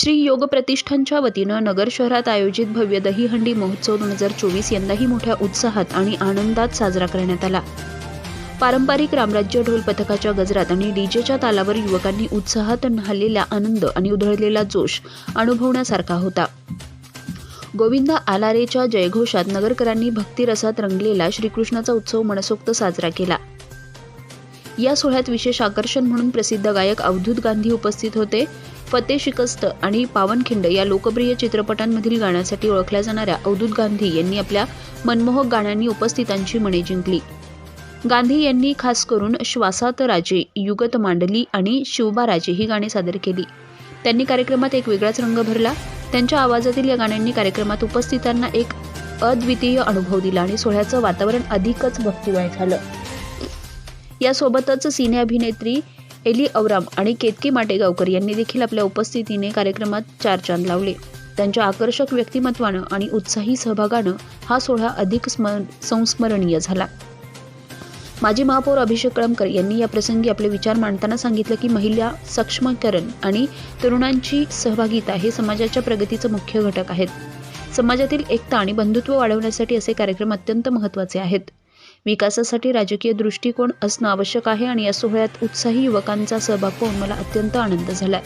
श्री योग प्रतिष्ठानच्या वतीनं नगर शहरात आयोजित भव्य दहीहंडी महोत्सव दोन हजार चोवीस यंदाही मोठ्या उत्साहात आणि आनंदात साजरा करण्यात आला. पारंपरिक रामराज्य ढोल पथकाच्या गजरात आणि डीजेच्या तालावर युवकांनी उत्साहात न्हालेला आनंद आणि उधळलेला जोश अनुभवण्यासारखा होता. गोविंद आलारेच्या जयघोषात नगरकरांनी भक्तिरसात रंगलेला श्रीकृष्णाचा उत्सव मनसोक्त साजरा केला. या सोहळ्यात विशेष आकर्षण म्हणून प्रसिद्ध गायक अवधूत गांधी उपस्थित होते. फते शिकस्त आणि पावनखिंड या लोकप्रिय चित्रपटांमधील गाण्यासाठी ओळखल्या जाणाऱ्या अवधूत गांधी यांनी आपल्या मनमोहक गाण्यांनी उपस्थितांची मने जिंकली. गांधी यांनी खास करून श्वासात राजे युगत मांडली आणि शिवबा राजे ही गाणी सादर केली. त्यांनी कार्यक्रमात एक वेगळाच रंग भरला. त्यांच्या आवाजातील या गाण्यांनी कार्यक्रमात उपस्थितांना एक अद्वितीय अनुभव दिला आणि सोहळ्याचं वातावरण अधिकच भक्तिमय झालं. यासोबतच सिने अभिनेत्री एली अवराम आणि केतकी माटेगावकर यांनी देखील आपल्या उपस्थितीने कार्यक्रमात चार चांद लावले. त्यांच्या आकर्षक व्यक्तिमत्वानं आणि उत्साही सहभागानं हा सोहळा अधिक स्मर संस्मरणीय झाला. माजी महापौर अभिषेक कळमकर यांनी या प्रसंगी आपले विचार मांडताना सांगितलं की महिला सक्षमीकरण आणि तरुणांची सहभागिता हे समाजाच्या प्रगतीचं मुख्य घटक आहेत. समाजातील एकता आणि बंधुत्व वाढवण्यासाठी असे कार्यक्रम अत्यंत महत्त्वाचे आहेत. विकासासाठी राजकीय दृष्टिकोन असणं आवश्यक आहे आणि या सोहळ्यात उत्साही युवकांचा सहभाग पाहून मला अत्यंत आनंद झाला